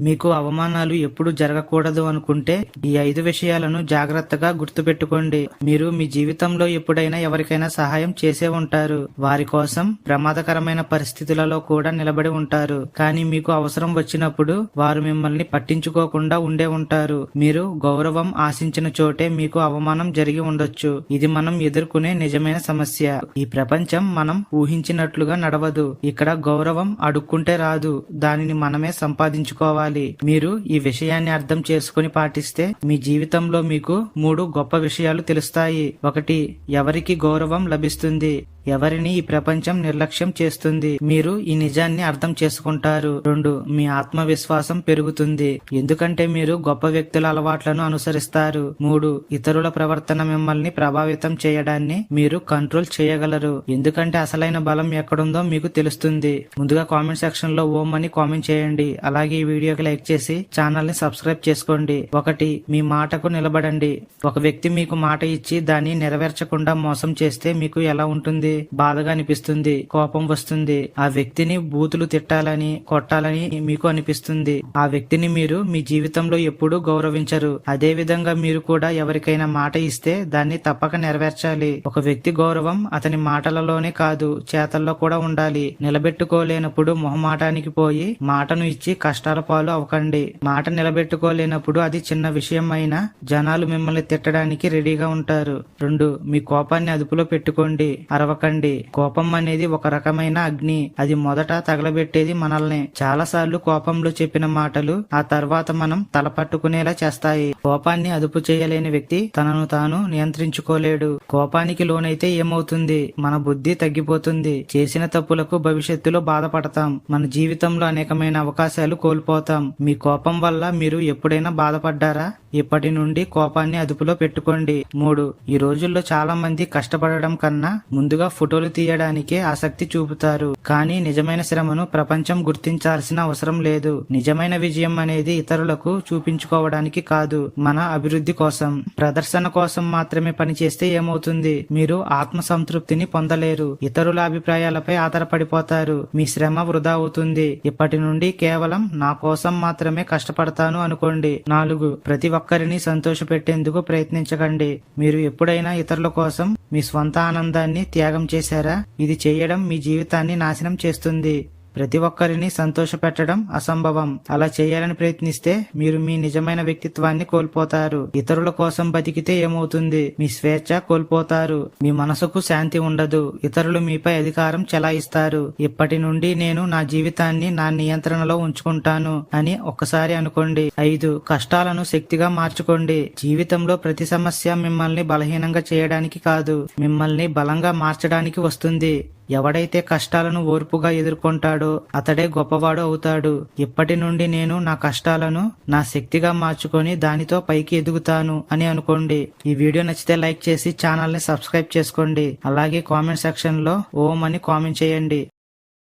మీకు అవమానాలు ఎప్పుడు జరగకూడదు అనుకుంటే ఈ ఐదు విషయాలను జాగ్రత్తగా గుర్తుపెట్టుకోండి. మీరు మీ జీవితంలో ఎప్పుడైనా ఎవరికైనా సహాయం చేసే ఉంటారు. వారి కోసం ప్రమాదకరమైన పరిస్థితులలో కూడా నిలబడి ఉంటారు. కానీ మీకు అవసరం వచ్చినప్పుడు వారు మిమ్మల్ని పట్టించుకోకుండా ఉండే ఉంటారు. మీరు గౌరవం ఆశించిన చోటే మీకు అవమానం జరిగి ఉండొచ్చు. ఇది మనం ఎదుర్కొనే నిజమైన సమస్య. ఈ ప్రపంచం మనం ఊహించినట్లుగా నడవదు. ఇక్కడ గౌరవం అడుక్కుంటే రాదు. దానిని మనమే సంపాదించుకోవాలి. మీరు ఈ విషయాన్ని అర్థం చేసుకుని పాటిస్తే మీ జీవితంలో మీకు మూడు గొప్ప విషయాలు తెలుస్తాయి. ఒకటి ఎవరికి గౌరవం లభిస్తుంది? ఎవరిని ఈ ప్రపంచం నిర్లక్ష్యం చేస్తుంది? మీరు ఈ నిజాన్ని అర్థం చేసుకుంటారు. రెండు మీ ఆత్మవిశ్వాసం పెరుగుతుంది. ఎందుకంటే మీరు గొప్ప వ్యక్తుల అలవాట్లను అనుసరిస్తారు. మూడు ఇతరుల ప్రవర్తన మిమ్మల్ని ప్రభావితం చేయడాన్ని మీరు కంట్రోల్ చేయగలరు. ఎందుకంటే అసలైన బలం ఎక్కడుందో మీకు తెలుస్తుంది. ముందుగా కామెంట్ సెక్షన్లో ఓం అని కామెంట్ చేయండి. అలాగే ఈ వీడియోకి లైక్ చేసి ఛానల్ని సబ్స్క్రైబ్ చేసుకోండి. ఒకటి మీ మాటకు నిలబడండి. ఒక వ్యక్తి మీకు మాట ఇచ్చి దాన్ని నెరవేర్చకుండా మోసం చేస్తే మీకు ఎలా ఉంటుంది? బాధగా అనిపిస్తుంది కోపం వస్తుంది. ఆ వ్యక్తిని బూతులు తిట్టాలని కొట్టాలని మీకు అనిపిస్తుంది. ఆ వ్యక్తిని మీరు మీ జీవితంలో ఎప్పుడూ గౌరవించరు. అదే విధంగా మీరు కూడా ఎవరికైనా మాట ఇస్తే దాన్ని తప్పక నెరవేర్చాలి. ఒక వ్యక్తి గౌరవం అతని మాటలలోనే కాదు చేతల్లో కూడా ఉండాలి. నిలబెట్టుకోలేనప్పుడు మొహమాటానికి పోయి మాటను ఇచ్చి కష్టాల పాలు అవ్వకండి. మాట నిలబెట్టుకోలేనప్పుడు అది చిన్న విషయం అయినా జనాలు మిమ్మల్ని తిట్టడానికి రెడీగా ఉంటారు. రెండు మీ కోపాన్ని అదుపులో పెట్టుకోండి. అరవకండి కోపం అనేది ఒక రకమైన అగ్ని. అది మొదట తగలబెట్టేది మనల్ని. చాలా సార్లు కోపంలో చెప్పిన మాటలు ఆ తర్వాత మనం తలపట్టుకునేలా చేస్తాయి. కోపాన్ని అదుపు చేయలేని వ్యక్తి తనను తాను నియంత్రించుకోలేడు. కోపానికి లోనైతే ఏమవుతుంది? మన బుద్ధి తగ్గిపోతుంది. చేసిన తప్పులకు భవిష్యత్తులో బాధపడతాం. మన జీవితంలో అనేకమైన అవకాశాలు కోల్పోతాం. మీ కోపం వల్ల మీరు ఎప్పుడైనా బాధపడ్డారా? ఇప్పటి నుండి కోపాన్ని అదుపులో పెట్టుకోండి. మూడు. ఈ రోజుల్లో చాలా మంది కష్టపడడం కన్నా ముందుగా ఫోటోలు తీయడానికే ఆసక్తి చూపుతారు. కానీ నిజమైన శ్రమను ప్రపంచం గుర్తించాల్సిన అవసరం లేదు. నిజమైన విజయం అనేది ఇతరులకు చూపించుకోవడానికి కాదు మన అభివృద్ధి కోసం. ప్రదర్శన కోసం మాత్రమే పనిచేస్తే ఏమవుతుంది? మీరు ఆత్మ సంతృప్తిని పొందలేరు. ఇతరుల అభిప్రాయాలపై ఆధారపడిపోతారు. మీ శ్రమ వృధా అవుతుంది. ఇప్పటి నుండి కేవలం నా కోసం మాత్రమే కష్టపడతాను అనుకోండి. నాలుగు. ప్రతి ఒక్కరిని సంతోషపెట్టేందుకు ప్రయత్నించకండి. మీరు ఎప్పుడైనా ఇతరుల కోసం మీ స్వంత ఆనందాన్ని త్యాగం చేశారా? ఇది చేయడం మీ జీవితాన్ని నాశనం చేస్తుంది. ప్రతి ఒక్కరిని సంతోషపెట్టడం అసంభవం. అలా చేయాలని ప్రయత్నిస్తే మీరు మీ నిజమైన వ్యక్తిత్వాన్ని కోల్పోతారు. ఇతరుల కోసం బతికితే ఏమవుతుంది? మీ స్వేచ్ఛ కోల్పోతారు. మీ మనసుకు శాంతి ఉండదు. ఇతరులు మీపై అధికారం చెలాయిస్తారు. ఇప్పటి నుండి నేను నా జీవితాన్ని నా నియంత్రణలో ఉంచుకుంటాను అని ఒక్కసారి అనుకోండి. ఐదు. కష్టాలను శక్తిగా మార్చుకోండి. జీవితంలో ప్రతి సమస్య మిమ్మల్ని బలహీనంగా చేయడానికి కాదు. మిమ్మల్ని బలంగా మార్చడానికి వస్తుంది. ఎవడైతే కష్టాలను ఓర్పుగా ఎదుర్కొంటాడో అతడే గొప్పవాడు అవుతాడు. ఇప్పటి నుండి నేను నా కష్టాలను నా శక్తిగా మార్చుకొని దానితో పైకి ఎదుగుతాను అని అనుకోండి. ఈ వీడియో నచ్చితే లైక్ చేసి ఛానల్ని సబ్స్క్రైబ్ చేసుకోండి. అలాగే కామెంట్ సెక్షన్లో ఓం అని కామెంట్ చేయండి.